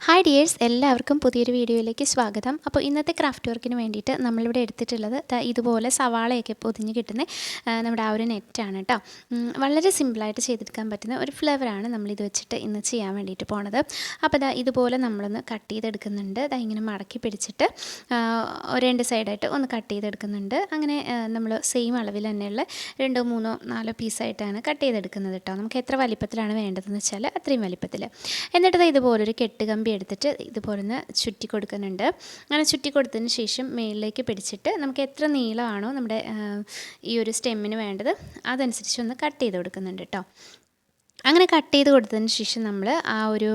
Hi dears എല്ലാവർക്കും പുതിയൊരു വീഡിയോയിലേക്ക് സ്വാഗതം. അപ്പോൾ ഇന്നത്തെ ക്രാഫ്റ്റ് വർക്കിന് വേണ്ടിയിട്ട് നമ്മളിവിടെ എടുത്തിട്ടുള്ളത് ഇതുപോലെ സവാളയൊക്കെ പൊതിഞ്ഞ് കിട്ടുന്ന നമ്മുടെ ആ ഒരു നെറ്റാണ് കേട്ടോ വളരെ സിമ്പിളായിട്ട് ചെയ്തെടുക്കാൻ പറ്റുന്ന ഒരു ഫ്ലേവറാണ് നമ്മളിത് വെച്ചിട്ട് ഇന്ന് ചെയ്യാൻ വേണ്ടിയിട്ട് പോണത്. അപ്പോൾ ഇതാ ഇതുപോലെ നമ്മളൊന്ന് കട്ട് ചെയ്തെടുക്കുന്നുണ്ട്. ദാ ഇങ്ങനെ മടക്കി പിടിച്ചിട്ട് രണ്ട് സൈഡായിട്ട് ഒന്ന് കട്ട് ചെയ്തെടുക്കുന്നുണ്ട്. അങ്ങനെ നമ്മൾ സെയിം അളവിൽ തന്നെയുള്ള രണ്ടോ മൂന്നോ നാലോ പീസായിട്ടാണ് കട്ട് ചെയ്തെടുക്കുന്നത് കേട്ടോ നമുക്ക് എത്ര വലിപ്പത്തിലാണ് വേണ്ടതെന്ന് വെച്ചാൽ അത്രയും വലിപ്പത്തിൽ എന്നിട്ട് ഇതുപോലൊരു കെട്ട് കമ്പി എടുത്തിട്ട് ഇതുപോലെ ഒന്ന് ചുറ്റി കൊടുക്കുന്നുണ്ട് അങ്ങനെ ചുറ്റി കൊടുത്തതിന് ശേഷം മേളിലേക്ക് പിടിച്ചിട്ട് നമുക്ക് എത്ര നീളമാണോ നമ്മുടെ ഈ ഒരു സ്റ്റെമ്മിന് വേണ്ടത് അതനുസരിച്ച് ഒന്ന് കട്ട് ചെയ്ത് കൊടുക്കുന്നുണ്ട് കേട്ടോ അങ്ങനെ കട്ട് ചെയ്ത് കൊടുത്തതിന് ശേഷം നമ്മൾ ആ ഒരു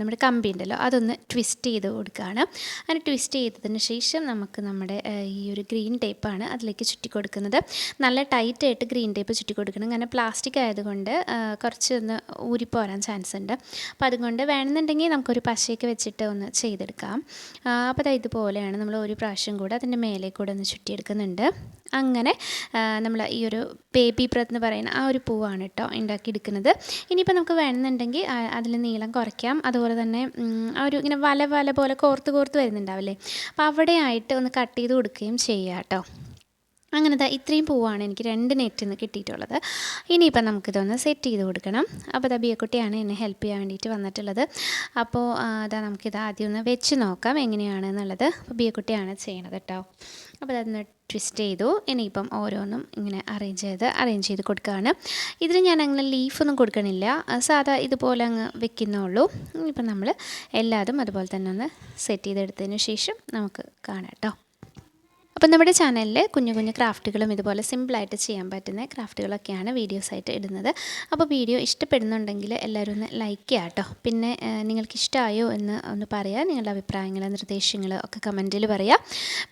നമ്മുടെ കമ്പി ഉണ്ടല്ലോ അതൊന്ന് ട്വിസ്റ്റ് ചെയ്ത് കൊടുക്കുകയാണ്. അങ്ങനെ ട്വിസ്റ്റ് ചെയ്തതിന് ശേഷം നമുക്ക് നമ്മുടെ ഈ ഒരു ഗ്രീൻ ടേപ്പാണ് അതിലേക്ക് ചുറ്റി കൊടുക്കുന്നത്. നല്ല ടൈറ്റായിട്ട് ഗ്രീൻ ടേപ്പ് ചുറ്റി കൊടുക്കണം. കാരണം പ്ലാസ്റ്റിക് ആയതുകൊണ്ട് കുറച്ച് ഒന്ന് ഊരിപ്പോരാൻ ചാൻസ് ഉണ്ട്. അപ്പോൾ അതുകൊണ്ട് വേണമെന്നുണ്ടെങ്കിൽ നമുക്കൊരു പശയൊക്കെ വെച്ചിട്ട് ഒന്ന് ചെയ്തെടുക്കാം. അപ്പോൾ ദാ ഇതുപോലെയാണ് നമ്മൾ ഒരു പ്രാവശ്യം കൂടെ അതിന്റെ മേലെ കൂടെ ഒന്ന് ചുറ്റിയെടുക്കുന്നുണ്ട്. അങ്ങനെ നമ്മൾ ഈ ഒരു ബേബി ബ്രത്ത് എന്ന് പറയുന്ന ആ ഒരു പൂവാണ് കേട്ടോ ഉണ്ടാക്കിയെടുക്കുന്നത്. ഇനിയിപ്പോൾ നമുക്ക് വേണമെന്നുണ്ടെങ്കിൽ അതിൽ നീളം കുറയ്ക്കാം. അതുപോലെ തന്നെ ആ ഒരു ഇങ്ങനെ വല വല പോലെ കോർത്ത് കോർത്ത് വരുന്നുണ്ടാവില്ലേ അപ്പോൾ അവിടെയായിട്ട് ഒന്ന് കട്ട് ചെയ്ത് കൊടുക്കുകയും ചെയ്യാം കേട്ടോ. അങ്ങനെ ദാ ഇത്രയും പൂവാണ് എനിക്ക് രണ്ട് നെറ്റിൽ നിന്ന് കിട്ടിയിട്ടുള്ളത്. ഇനിയിപ്പോൾ നമുക്കിതൊന്ന് സെറ്റ് ചെയ്ത് കൊടുക്കണം. അപ്പോൾ ദാ ബിയക്കുട്ടിയാണ് എന്നെ ഹെൽപ്പ് ചെയ്യാൻ വേണ്ടിയിട്ട് വന്നിട്ടുള്ളത്. അപ്പോൾ ദാ നമുക്കിത് ആദ്യം ഒന്ന് വെച്ച് നോക്കാം എങ്ങനെയാണ് എന്നുള്ളത് അപ്പോൾ ബിയക്കുട്ടിയാണ് ചെയ്യണത് കേട്ടോ. അപ്പോൾ അതൊന്ന് ട്വിസ്റ്റ് ചെയ്തു. ഇനിയിപ്പം ഓരോന്നും ഇങ്ങനെ അറേഞ്ച് ചെയ്ത് അറേഞ്ച് ചെയ്ത് കൊടുക്കുകയാണ്. ഇതിന് ഞാൻ അങ്ങനെ ലീഫൊന്നും കൊടുക്കണില്ല. സാധാ ഇതുപോലെ അങ്ങ് വെക്കുന്നുള്ളൂ ഇനിയിപ്പം നമ്മൾ എല്ലാതും അതുപോലെ തന്നെ ഒന്ന് സെറ്റ് ചെയ്തെടുത്തതിന് ശേഷം നമുക്ക് കാണാം കേട്ടോ. അപ്പം നമ്മുടെ ചാനലിൽ കുഞ്ഞു കുഞ്ഞു ക്രാഫ്റ്റുകളും ഇതുപോലെ സിമ്പിളായിട്ട് ചെയ്യാൻ പറ്റുന്ന ക്രാഫ്റ്റുകളൊക്കെയാണ് വീഡിയോസായിട്ട് ഇടുന്നത്. അപ്പോൾ വീഡിയോ ഇഷ്ടപ്പെടുന്നുണ്ടെങ്കിൽ എല്ലാവരും ഒന്ന് ലൈക്ക് ചെയ്യാം കേട്ടോ. പിന്നെ നിങ്ങൾക്കിഷ്ടമായോ എന്ന് ഒന്ന് പറയാം. നിങ്ങളുടെ അഭിപ്രായങ്ങൾ നിർദ്ദേശങ്ങൾ ഒക്കെ കമന്റിൽ പറയാം.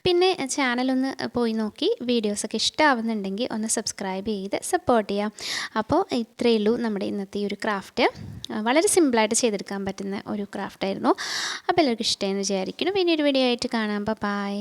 പിന്നെ ചാനലൊന്ന് പോയി നോക്കി വീഡിയോസൊക്കെ ഇഷ്ടമാവുന്നുണ്ടെങ്കിൽ ഒന്ന് സബ്സ്ക്രൈബ് ചെയ്ത് സപ്പോർട്ട് ചെയ്യാം. അപ്പോൾ ഇത്രയേ ഉള്ളൂ നമ്മുടെ ഇന്നത്തെ ഈ ഒരു ക്രാഫ്റ്റ്. വളരെ സിമ്പിളായിട്ട് ചെയ്തെടുക്കാൻ പറ്റുന്ന ഒരു ക്രാഫ്റ്റായിരുന്നു. അപ്പോൾ എല്ലാവർക്കും ഇഷ്ടമെന്ന് വിചാരിക്കുന്നു. പിന്നെ ഒരു വീഡിയോ ആയിട്ട് കാണാം. ബൈ